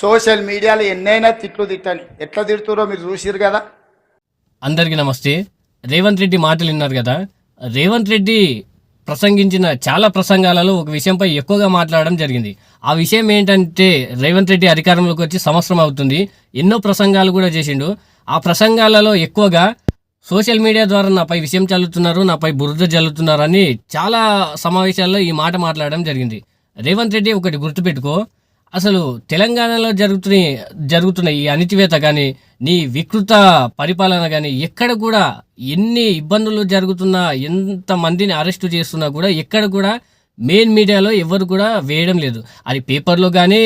Social మీడియాలో ఎన్నైనా తిట్లు తిట్టని. ఎట్లా తిడుతురో మీరు చూసిరు కదా. అందరికీ నమస్తే. రేవంత్ రెడ్డి మాటలు విన్నారు కదా. రేవంత్ రెడ్డి ప్రసంగించిన చాలా ప్రసంగాలలో ఒక విషయంపై ఎక్కువగా మాట్లాడడం జరిగింది. ఆ విషయం ఏంటంటే రేవంత్ రెడ్డి అధికారంలోకి వచ్చి సంవత్సరం అవుతుంది. ఎన్నో ప్రసంగాలు కూడా చేసిండు. ఆ ప్రసంగాలలో ఎక్కువగా సోషల్ మీడియా ద్వారా నాపై విషయం చల్లుతున్నారు నాపై బురద జల్లుతున్నారు అని చాలా సమావేశాల్లో ఈ మాట మాట్లాడడం జరిగింది. రేవంత్ రెడ్డి ఒకటి గుర్తుపెట్టుకో. అసలు తెలంగాణలో జరుగుతున్న జరుగుతున్న ఈ అణిచివేత కానీ నీ వికృత పరిపాలన కానీ ఎక్కడ కూడా ఎన్ని ఇబ్బందులు జరుగుతున్నా ఎంత మందిని అరెస్టు చేస్తున్నా కూడా ఎక్కడ కూడా మెయిన్ మీడియాలో ఎవరు కూడా వేయడం లేదు. అది పేపర్లో కానీ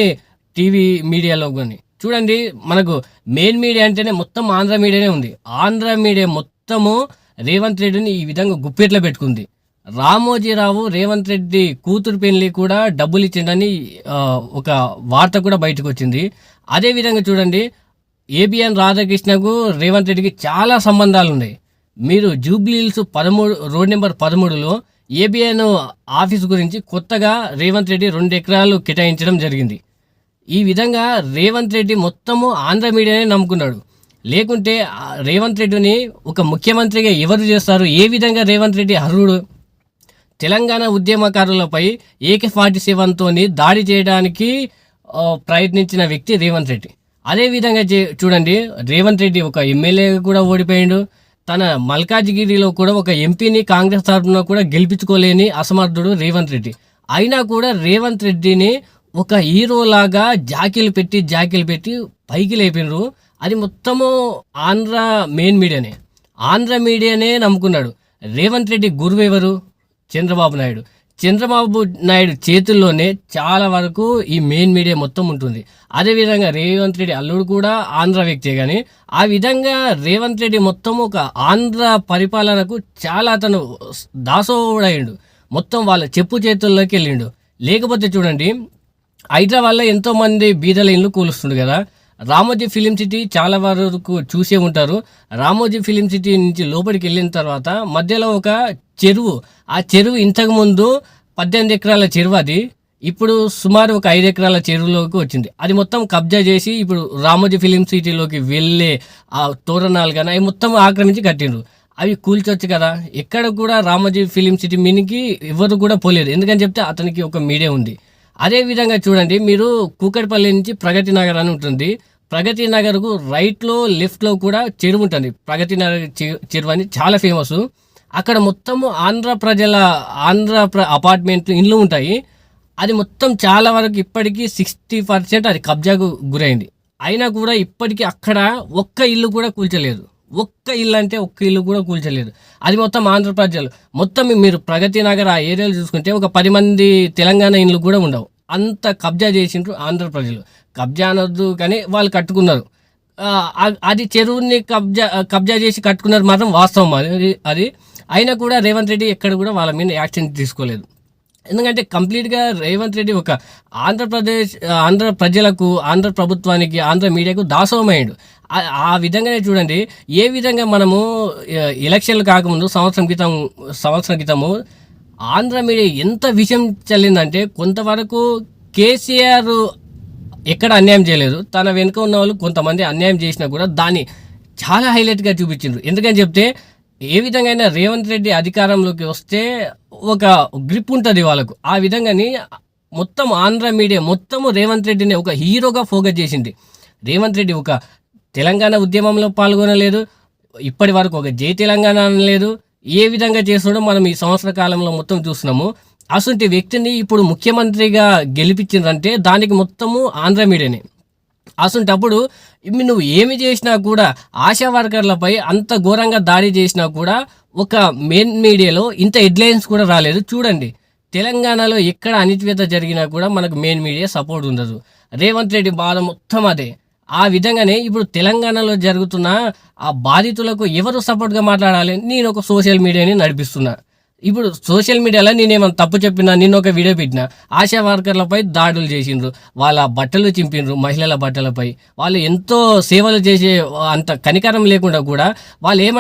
టీవీ మీడియాలో కానీ చూడండి మనకు మెయిన్ మీడియా అంటేనే మొత్తం ఆంధ్ర మీడియానే ఉంది. ఆంధ్ర మీడియా మొత్తము రేవంత్ రెడ్డిని ఈ విధంగా గుప్పెట్లో పెట్టుకుంది. రామోజీరావు రేవంత్ రెడ్డి కూతురు పెళ్ళి కూడా డబ్బులు ఇచ్చిండని ఒక వార్త కూడా బయటకు వచ్చింది అదే విధంగా చూడండి ఏబిఎన్ రాధాకృష్ణకు రేవంత్ రెడ్డికి చాలా సంబంధాలు ఉన్నాయి మీరు జూబ్లీ హిల్స్ పదమూడు రోడ్ నెంబర్ పదమూడులో ఏబిఎన్ ఆఫీస్ గురించి కొత్తగా రేవంత్ రెడ్డి రెండు ఎకరాలు కేటాయించడం జరిగింది. ఈ విధంగా రేవంత్ రెడ్డి మొత్తము ఆంధ్ర మీడియానే నమ్ముకున్నాడు. లేకుంటే రేవంత్ రెడ్డిని ఒక ముఖ్యమంత్రిగా ఎవరు చేస్తారు? ఏ విధంగా రేవంత్ రెడ్డి అర్హుడు? తెలంగాణ ఉద్యమకారులపై ఏకే ఫార్టీ సెవెన్తోని దాడి చేయడానికి ప్రయత్నించిన వ్యక్తి రేవంత్ రెడ్డి. అదేవిధంగా చే- చూడండి రేవంత్ రెడ్డి ఒక ఎమ్మెల్యే కూడా ఓడిపోయాడు. తన మల్కాజ్గిరిలో కూడా ఒక ఎంపీని కాంగ్రెస్ తరఫున కూడా గెలిపించుకోలేని అసమర్థుడు రేవంత్ రెడ్డి. అయినా కూడా రేవంత్ రెడ్డిని ఒక హీరో లాగా జాకీలు పెట్టి జాకీలు పెట్టి పైకి లేపినరు అది మొత్తము ఆంధ్ర మెయిన్ మీడియానే. ఆంధ్ర మీడియానే నమ్ముకున్నాడు. రేవంత్ రెడ్డి గురువు ఎవరు చంద్రబాబు నాయుడు. చంద్రబాబు నాయుడు చేతుల్లోనే చాలా వరకు ఈ మెయిన్ మీడియా మొత్తం ఉంటుంది. అదేవిధంగా రేవంత్ రెడ్డి అల్లుడు కూడా ఆంధ్ర వ్యక్తే కానీ ఆ విధంగా రేవంత్ రెడ్డి మొత్తం ఒక ఆంధ్ర పరిపాలనకు చాలా అతను దాసోడయిండు మొత్తం వాళ్ళ చెప్పు చేతుల్లోకి వెళ్ళిండు. లేకపోతే చూడండి హైదరాబాద్లో ఎంతోమంది బీదల ఇండ్లు కూలుస్తుండు కదా. రామోజీ ఫిలిం సిటీ చాలా వరకు చూసే ఉంటారు. రామోజీ ఫిలిం సిటీ నుంచి లోపలికి వెళ్ళిన తర్వాత మధ్యలో ఒక చెరువు. ఆ చెరువు ఇంతకు ముందు పద్దెనిమిది ఎకరాల చెరువు అది. ఇప్పుడు సుమారు ఒక ఐదు ఎకరాల చెరువులోకి వచ్చింది. అది మొత్తం కబ్జా చేసి ఇప్పుడు రామోజీ ఫిలిం సిటీలోకి వెళ్ళే ఆ తోరణాలు కానీ అవి మొత్తం ఆక్రమించి కట్టిండ్రు. అవి కూల్చొచ్చు కదా. ఎక్కడ కూడా రామోజీ ఫిలిం సిటీ మీనికి ఎవరు కూడా పోలేదు. ఎందుకని చెప్తే అతనికి ఒక మీడియా ఉంది. అదే విధంగా చూడండి మీరు కూకట్పల్లి నుంచి ప్రగతి నగర్ అని ఉంటుంది. ప్రగతి నగర్కు రైట్లో లెఫ్ట్లో కూడా చెరువు ఉంటుంది. ప్రగతి నగర్ చెరువు అని చాలా ఫేమస్ అక్కడ మొత్తము ఆంధ్ర ప్రజల ఆంధ్ర ప్ర అపార్ట్మెంట్లు ఇండ్లు ఉంటాయి. అది మొత్తం చాలా వరకు ఇప్పటికీ సిక్స్టీ పర్సెంట్ అది కబ్జాకు గురైంది. అయినా కూడా ఇప్పటికీ అక్కడ ఒక్క ఇల్లు కూడా కూల్చలేదు. ఒక్క ఇల్లు అంటే ఒక్క ఇల్లు కూడా కూల్చలేదు. అది మొత్తం ఆంధ్ర ప్రజలు. మొత్తం మీరు ప్రగతి నగర్ ఆ ఏరియాలు చూసుకుంటే ఒక పది మంది తెలంగాణ ఇండ్లు కూడా ఉండవు. అంత కబ్జా చేసిండ్రు ఆంధ్ర ప్రజలు. కబ్జా అనొద్దు కానీ వాళ్ళు కట్టుకున్నారు. అది చెరువుని కబ్జా కబ్జా చేసి కట్టుకున్నారు మాత్రం వాస్తవం. అది అది అయినా కూడా రేవంత్ రెడ్డి ఎక్కడ కూడా వాళ్ళ మీద యాక్షన్ తీసుకోలేదు. ఎందుకంటే కంప్లీట్గా రేవంత్ రెడ్డి ఒక ఆంధ్రప్రదేశ్ ఆంధ్ర ప్రజలకు ఆంధ్ర ప్రభుత్వానికి ఆంధ్ర మీడియాకు దాసోమయ్యాడు ఆ- విధంగానే చూడండి ఏ విధంగా మనము ఎలక్షన్లు కాకముందు సంవత్సరం క్రితం సంవత్సరం క్రితము ఆంధ్ర మీడియా ఎంత విషయం చల్లిందంటే కొంతవరకు కేసీఆర్ ఎక్కడ అన్యాయం చేయలేదు. తన వెనుక ఉన్న వాళ్ళు కొంతమంది అన్యాయం చేసినా కూడా దాన్ని చాలా హైలైట్గా చూపించిండ్రు. ఎందుకని చెప్తే ఏ విధంగా అయినా రేవంత్ రెడ్డి అధికారంలోకి వస్తే ఒక గ్రిప్ ఉంటుంది వాళ్ళకు. ఆ విధంగాని మొత్తం ఆంధ్ర మీడియా మొత్తము రేవంత్ రెడ్డిని ఒక హీరోగా ఫోకస్ చేసింది. రేవంత్ రెడ్డి ఒక తెలంగాణ ఉద్యమంలో పాల్గొనలేదు ఇప్పటి వరకు ఒక జై తెలంగాణ అనలేదు. ఏ విధంగా చేస్తాడో మనం ఈ సంవత్సర కాలంలో మొత్తం చూస్తున్నాము. అసలు వ్యక్తిని ఇప్పుడు ముఖ్యమంత్రిగా గెలిపించిందంటే దానికి మొత్తము ఆంధ్ర మీడియానే. అసంటప్పుడు నువ్వు ఏమి చేసినా కూడా ఆశా వర్కర్లపై అంత ఘోరంగా దాడి చేసినా కూడా ఒక మెయిన్ మీడియాలో ఇంత హెడ్లైన్స్ కూడా రాలేదు. చూడండి. తెలంగాణలో ఎక్కడ అణిచివేత జరిగినా కూడా మనకు మెయిన్ మీడియా సపోర్ట్ ఉండదు. రేవంత్ రెడ్డి బాధ మొత్తం అదే. ఆ విధంగానే ఇప్పుడు తెలంగాణలో జరుగుతున్న ఆ బాధితులకు ఎవరు సపోర్ట్గా మాట్లాడాలి? నేను ఒక సోషల్ మీడియాని నడిపిస్తున్నా. ఇప్పుడు సోషల్ మీడియాలో నేనేమైనా తప్పు చెప్పినా నిన్న ఒక వీడియో పెట్టినా ఆశా వర్కర్లపై దాడులు చేసిండ్రు. వాళ్ళ బట్టలు చింపిండ్రు మహిళల బట్టలపై. వాళ్ళు ఎంతో సేవలు చేసే అంత కనికరం లేకుండా కూడా వాళ్ళు ఏం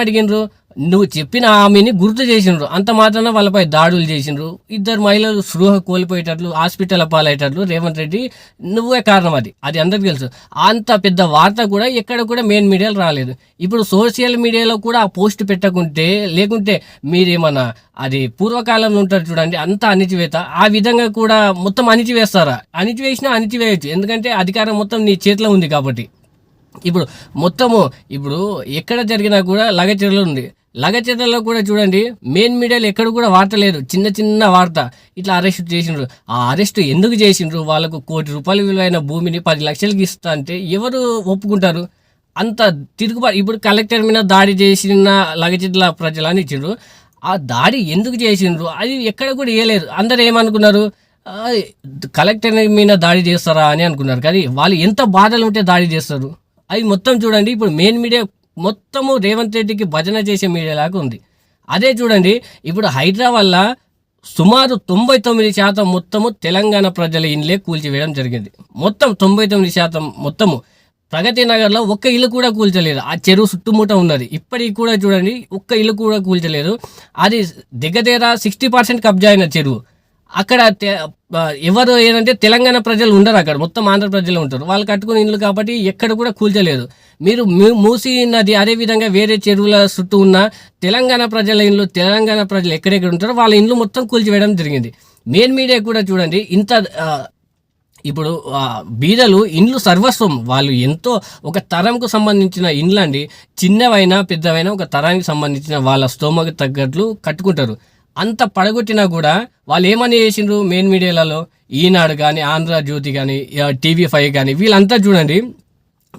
నువ్వు చెప్పిన ఆమెని గుర్తు చేసిండ్రు. అంత మాత్రాన వాళ్ళపై దాడులు చేసిండ్రు. ఇద్దరు మహిళలు స్పృహ కోల్పోయేటట్లు హాస్పిటల్ పాలయ్యేటట్లు రేవంత్ రెడ్డి నువ్వే కారణం అది. అది అందరికీ తెలుసు. అంత పెద్ద వార్త కూడా ఎక్కడ కూడా మెయిన్ మీడియాలో రాలేదు. ఇప్పుడు సోషల్ మీడియాలో కూడా ఆ పోస్ట్ పెట్టకుంటే లేకుంటే మీరేమన్నా అది పూర్వకాలంలో ఉంటారు చూడండి అంత అణిచివేత. ఆ విధంగా కూడా మొత్తం అణిచివేస్తారా? అణిచివేసినా అణిచివేయచ్చు. ఎందుకంటే అధికారం మొత్తం నీ చేతిలో ఉంది కాబట్టి. ఇప్పుడు మొత్తము ఇప్పుడు ఎక్కడ జరిగినా కూడా లగచర్యలో ఉంది. లగచర్యలో కూడా చూడండి మెయిన్ మీడియాలో ఎక్కడ కూడా వార్త లేదు. చిన్న చిన్న వార్త. ఇట్లా అరెస్ట్ చేసిండ్రు. ఆ అరెస్ట్ ఎందుకు చేసిండ్రు? వాళ్ళకు కోటి రూపాయల విలువైన భూమిని పది లక్షలకి ఇస్తా అంటే ఎవరు ఒప్పుకుంటారు? అంత తిరుగుబాటు ఇప్పుడు కలెక్టర్ మీద దాడి చేసిన లగచిట్ల ప్రజలు అని ఇచ్చిండ్రు. ఆ దాడి ఎందుకు చేసిండ్రు? అది ఎక్కడ కూడా వేయలేదు అందరు ఏమనుకున్నారు? కలెక్టర్ మీద దాడి చేస్తారా? అని అనుకున్నారు. కానీ వాళ్ళు ఎంత బాధలు ఉంటే దాడి చేస్తారు. అది మొత్తం చూడండి. ఇప్పుడు మెయిన్ మీడియా మొత్తము రేవంత్ రెడ్డికి భజన చేసే మీడియా లాగా ఉంది. అదే చూడండి ఇప్పుడు హైదరాబాద్లో సుమారు తొంభై తొమ్మిది శాతం మొత్తము తెలంగాణ ప్రజల ఇండ్లే కూల్చివేయడం జరిగింది. మొత్తం తొంభై తొమ్మిది శాతం మొత్తము ప్రగతి నగర్లో ఒక్క ఇల్లు కూడా కూల్చలేదు. ఆ చెరువు చుట్టుముట్ట ఉన్నది. ఇప్పటికి కూడా చూడండి ఒక్క ఇల్లు కూడా కూల్చలేదు. అది దగ్గర సిక్స్టీ పర్సెంట్ కబ్జా అయిన చెరువు. అక్కడ ఎవరు ఏంటంటే తెలంగాణ ప్రజలు ఉండరు అక్కడ. మొత్తం ఆంధ్ర ప్రజలు ఉంటారు. వాళ్ళు కట్టుకుని ఇల్లు కాబట్టి ఎక్కడ కూడా కూల్చలేదు. మీరు మూ- మూసీ నది అదే విధంగా వేరే చెరువుల చుట్టూ ఉన్న తెలంగాణ ప్రజల ఇండ్లు తెలంగాణ ప్రజలు ఎక్కడెక్కడ ఉంటారో వాళ్ళ ఇండ్లు మొత్తం కూల్చివేయడం జరిగింది. మెయిన్ మీడియా కూడా చూడండి ఇంత ఇప్పుడు బీదలు ఇండ్లు సర్వస్వం. వాళ్ళు ఎంతో ఒక తరంకు సంబంధించిన ఇండ్లు అండి చిన్నవైనా పెద్దవైనా ఒక తరానికి సంబంధించిన వాళ్ళ స్తోమకు తగ్గట్లు కట్టుకుంటారు. అంత పడగొట్టినా కూడా వాళ్ళు ఏమని చేసిండ్రు మెయిన్ మీడియాలలో? ఈనాడు కానీ ఆంధ్ర జ్యోతి కానీ టీవీ ఫైవ్ కానీ వీళ్ళంతా చూడండి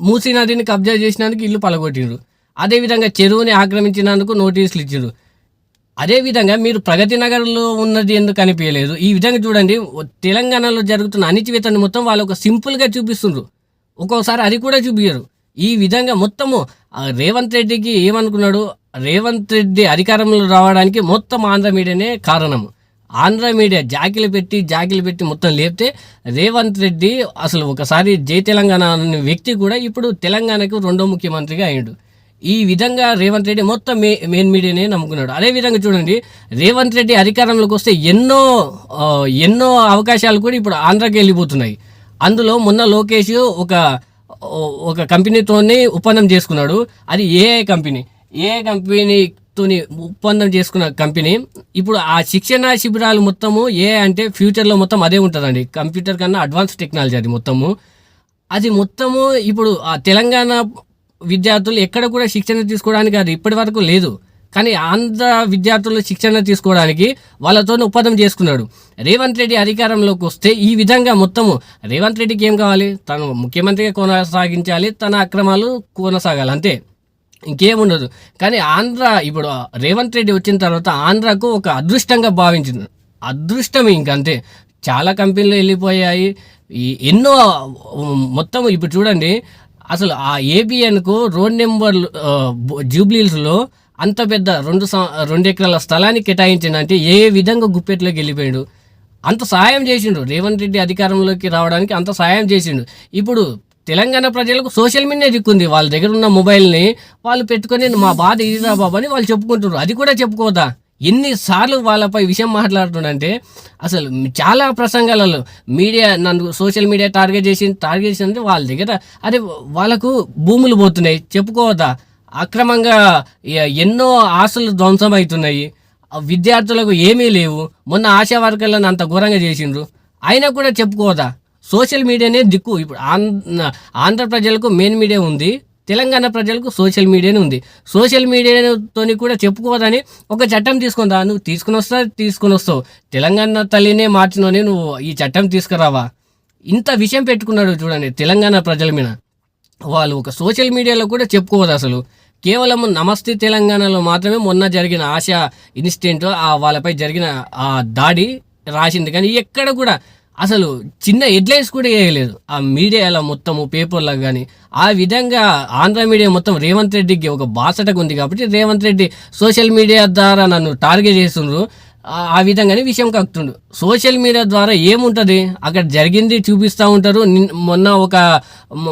మూసీ నదిని కబ్జా చేసినందుకు ఇల్లు పలగొట్టిండ్రు. అదేవిధంగా చెరువుని ఆక్రమించినందుకు నోటీసులు ఇచ్చిండ్రు అదేవిధంగా మీరు ప్రగతి నగర్లో ఉన్నది ఎందుకు అనిపించలేదు? ఈ విధంగా చూడండి తెలంగాణలో జరుగుతున్న అణిచివేతని మొత్తం వాళ్ళు ఒక సింపుల్గా చూపిస్తుండ్రు. ఒక్కోసారి అది కూడా చూపించరు ఈ విధంగా మొత్తము రేవంత్ రెడ్డికి ఏమనుకున్నాడు? రేవంత్ రెడ్డి అధికారంలో రావడానికి మొత్తం ఆంధ్ర మీడియానే కారణము. ఆంధ్ర మీడియా జాకిలు పెట్టి జాకిలు పెట్టి మొత్తం లేపితే రేవంత్ రెడ్డి అసలు ఒకసారి జై తెలంగాణ అనే వ్యక్తి కూడా ఇప్పుడు తెలంగాణకు రెండో ముఖ్యమంత్రిగా అయ్యాడు. ఈ విధంగా రేవంత్ రెడ్డి మొత్తం మే మెయిన్ మీడియానే నమ్ముకున్నాడు. అదే విధంగా చూడండి రేవంత్ రెడ్డి అధికారంలోకి వస్తే ఎన్నో ఎన్నో అవకాశాలు కూడా ఇప్పుడు ఆంధ్రాకి వెళ్ళిపోతున్నాయి. అందులో మొన్న లోకేష్ ఒక ఒక కంపెనీతోనే ఒప్పందం చేసుకున్నాడు. అది ఏఐ కంపెనీ. ఏఐ తోని ఒప్పందం చేసుకున్న కంపెనీ. ఇప్పుడు ఆ శిక్షణ శిబిరాలు మొత్తము ఏ అంటే ఫ్యూచర్లో మొత్తం అదే ఉంటుందండి. కంప్యూటర్ కన్నా అడ్వాన్స్ టెక్నాలజీ అది మొత్తము. అది మొత్తము ఇప్పుడు ఆ తెలంగాణ విద్యార్థులు ఎక్కడ కూడా శిక్షణ తీసుకోవడానికి అది ఇప్పటి వరకు లేదు. కానీ ఆంధ్ర విద్యార్థులు శిక్షణ తీసుకోవడానికి వాళ్ళతో ఒప్పందం చేసుకున్నాడు. రేవంత్ రెడ్డి అధికారంలోకి వస్తే ఈ విధంగా మొత్తము రేవంత్ రెడ్డికి ఏం కావాలి? తను ముఖ్యమంత్రిగా కొనసాగించాలి తన అక్రమాలు కొనసాగాలి అంతే. ఇంకేముండదు కానీ ఆంధ్ర ఇప్పుడు రేవంత్ రెడ్డి వచ్చిన తర్వాత ఆంధ్రాకు ఒక అదృష్టంగా భావించింది. అదృష్టం ఇంకంతే చాలా కంపెనీలు వెళ్ళిపోయాయి. ఎన్నో మొత్తం ఇప్పుడు చూడండి అసలు ఆ ఏబిఎన్కు రోడ్ నెంబర్ జూబ్లీస్లో అంత పెద్ద రెండు రెండు ఎకరాల స్థలాన్ని కేటాయించిందంటే ఏ విధంగా గుప్పెట్లోకి వెళ్ళిపోయాడు? అంత సహాయం చేసిండు. రేవంత్ రెడ్డి అధికారంలోకి రావడానికి అంత సహాయం చేసిండు. ఇప్పుడు తెలంగాణ ప్రజలకు సోషల్ మీడియా దిక్కుంది. వాళ్ళ దగ్గర ఉన్న మొబైల్ని వాళ్ళు పెట్టుకొని మా బాధ ఇదిరా బాబు అని వాళ్ళు చెప్పుకుంటున్నారు. అది కూడా చెప్పుకోదా? ఎన్నిసార్లు వాళ్ళపై విషయం మాట్లాడుతుండంటే అసలు చాలా ప్రసంగాలలో మీడియా నన్ను సోషల్ మీడియా టార్గెట్ చేసి టార్గెట్ చేసింది వాళ్ళ దగ్గర అదే వాళ్ళకు భూములు పోతున్నాయి. చెప్పుకోవద్దా అక్రమంగా ఎన్నో ఆశలు ధ్వంసం అవుతున్నాయి విద్యార్థులకు ఏమీ లేవు. మొన్న ఆశా వర్కర్లను అంత ఘోరంగా చేసిండ్రు. అయినా కూడా చెప్పుకోదా? సోషల్ మీడియానే దిక్కు. ఇప్పుడు ఆంధ్ర ఆంధ్ర ప్రజలకు మెయిన్ మీడియా ఉంది తెలంగాణ ప్రజలకు సోషల్ మీడియానే ఉంది. సోషల్ మీడియాతోని కూడా చెప్పుకోదని ఒక చట్టం తీసుకుందా నువ్వు తీసుకుని వస్తా తీసుకుని వస్తావు. తెలంగాణ తల్లినే మార్చినోని నువ్వు ఈ చట్టం తీసుకురావా? ఇంత విషయం పెట్టుకున్నాడు చూడండి తెలంగాణ ప్రజల మీద. వాళ్ళు ఒక సోషల్ మీడియాలో కూడా చెప్పుకోవద్దు అసలు. కేవలం నమస్తే తెలంగాణలో మాత్రమే మొన్న జరిగిన ఆశా ఇన్సిడెంట్ ఆ వాళ్ళపై జరిగిన ఆ దాడి రాసింది. కానీ ఎక్కడ కూడా అసలు చిన్న హెడ్లైన్స్ కూడా వేయలేదు. ఆ మీడియాలో మొత్తము పేపర్లో కానీ ఆ విధంగా ఆంధ్ర మీడియా మొత్తం రేవంత్ రెడ్డికి ఒక బాసటగా ఉంది కాబట్టి రేవంత్ రెడ్డి సోషల్ మీడియా ద్వారా నన్ను టార్గెట్ చేస్తుండ్రు. ఆ- విధంగానే విషయం కక్కుతుండు సోషల్ మీడియా ద్వారా ఏముంటుంది? అక్కడ జరిగింది చూపిస్తూ ఉంటారు. నిన్- మొన్న ఒక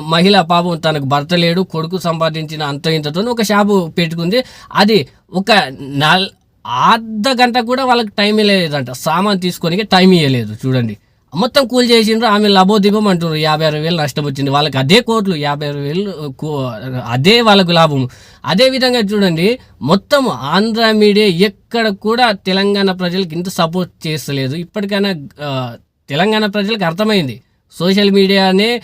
మహిళ పాపం తనకు భర్త లేడు కొడుకు సంపాదించిన అంత ఇంతతో ఒక షాపు పెట్టుకుంది. అది ఒక నల్ అర్ధ గంట కూడా వాళ్ళకి టైం ఇవ్వలేదంట సామాన్ తీసుకోనికి టైం ఇవ్వలేదు చూడండి. మొత్తం కూల్ చేసిండ్రు ఆమె లబోదిబం అంటున్నారు యాభై అరవై వేలు నష్టం వచ్చింది. వాళ్ళకి అదే కోట్లు యాభై అరవై వేలు కో- అదే వాళ్ళకు లాభం. అదే విధంగా చూడండి మొత్తం ఆంధ్ర మీడియా ఎక్కడ కూడా తెలంగాణ ప్రజలకు ఇంత సపోర్ట్ చేస్తలేదు. ఇప్పటికైనా తెలంగాణ ప్రజలకు అర్థమైంది. సోషల్ మీడియానే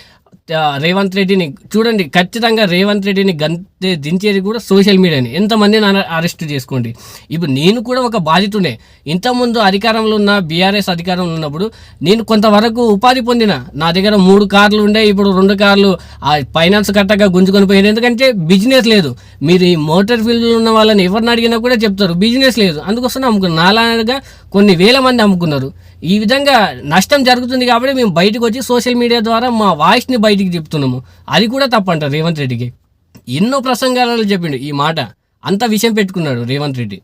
రేవంత్ రెడ్డిని చూడండి ఖచ్చితంగా రేవంత్ రెడ్డిని గంతే దించేది కూడా సోషల్ మీడియాని. ఎంతమందిని అరెస్ట్ చేసుకోండి. ఇప్పుడు నేను కూడా ఒక బాధితుడే ఇంతకుముందు అధికారంలో ఉన్న బీఆర్ఎస్ అధికారంలో ఉన్నప్పుడు నేను కొంతవరకు ఉపాధి పొందిన. నా దగ్గర మూడు కార్లు ఉండే ఇప్పుడు రెండు కార్లు ఆ ఫైనాన్స్ కట్టగా గుంజుకొని పోయాను ఎందుకంటే బిజినెస్ లేదు. మీరు ఈ మోటార్ ఫీల్డ్లో ఉన్న వాళ్ళని ఎవరిని అడిగినా కూడా చెప్తారు. బిజినెస్ లేదు. అందుకోసం నాకు నాలాగా కొన్ని వేల మంది అమ్ముకున్నారు. ఈ విధంగా నష్టం జరుగుతుంది కాబట్టి మేము బయటకు వచ్చి సోషల్ మీడియా ద్వారా మా వాయిస్ని బయటికి చెప్తున్నాము అది కూడా తప్పంటారు రేవంత్ రెడ్డికి. ఎన్నో ప్రసంగాలలో చెప్పిండు ఈ మాట. అంత విషయం పెట్టుకున్నాడు రేవంత్ రెడ్డి.